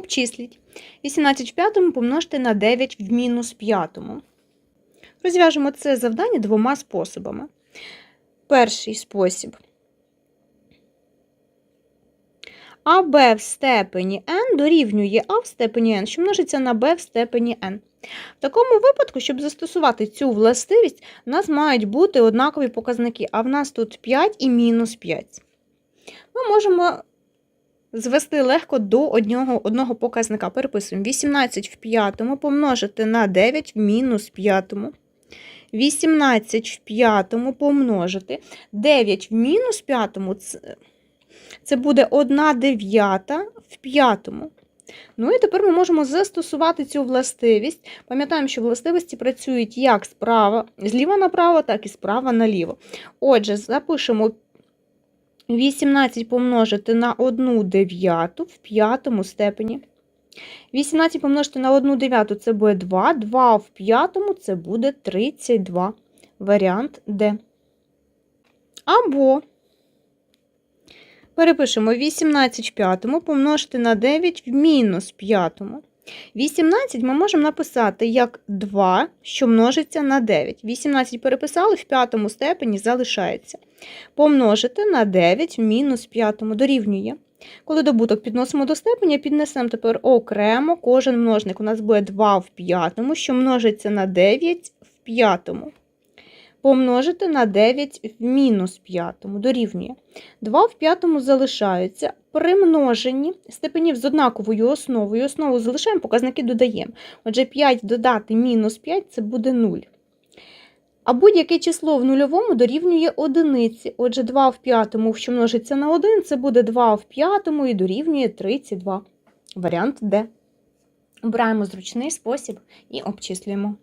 Обчисліть. 18 в п'ятому помножте на 9 в мінус п'ятому. Розв'яжемо це завдання двома способами. Перший спосіб. АБ в степені n дорівнює А в степені n, що множиться на b в степені n. В такому випадку, щоб застосувати цю властивість, у нас мають бути однакові показники, а в нас тут 5 і мінус 5. Ми можемо звести легко до одного, одного показника. Переписуємо 18 в п'ятому помножити на 9 в мінус п'ятому. 18 в п'ятому помножити. 9 в мінус п'ятому це, буде 1 дев'ята в п'ятому. Ну і тепер ми можемо застосувати цю властивість. Пам'ятаємо, що властивості працюють як справа, зліва направо, так і справа наліво. Отже, запишемо 18 помножити на 1 дев'яту в п'ятому степені. 18 помножити на 1 дев'яту це буде 2, 2 в п'ятому це буде 32. Варіант Д. Або перепишемо 18 в п'ятому помножити на 9 в мінус п'ятому. 18 ми можемо написати як 2, що множиться на 9. 18 переписали, в п'ятому степені залишається. Помножити на 9 в мінус п'ятому дорівнює. Коли добуток підносимо до степеня, піднесемо тепер окремо кожен множник. У нас буде 2 в п'ятому, що множиться на 9 в п'ятому. Помножити на 9 в мінус п'ятому дорівнює. 2 в п'ятому залишаються. При множенні степенів з однаковою основою. Основу залишаємо, показники додаємо. Отже, 5 додати мінус 5 це буде 0. А будь-яке число в нульовому дорівнює одиниці. Отже, 2 в п'ятому, що множиться на 1, це буде 2 в п'ятому і дорівнює 32. Варіант Д. Обираємо зручний спосіб і обчислюємо.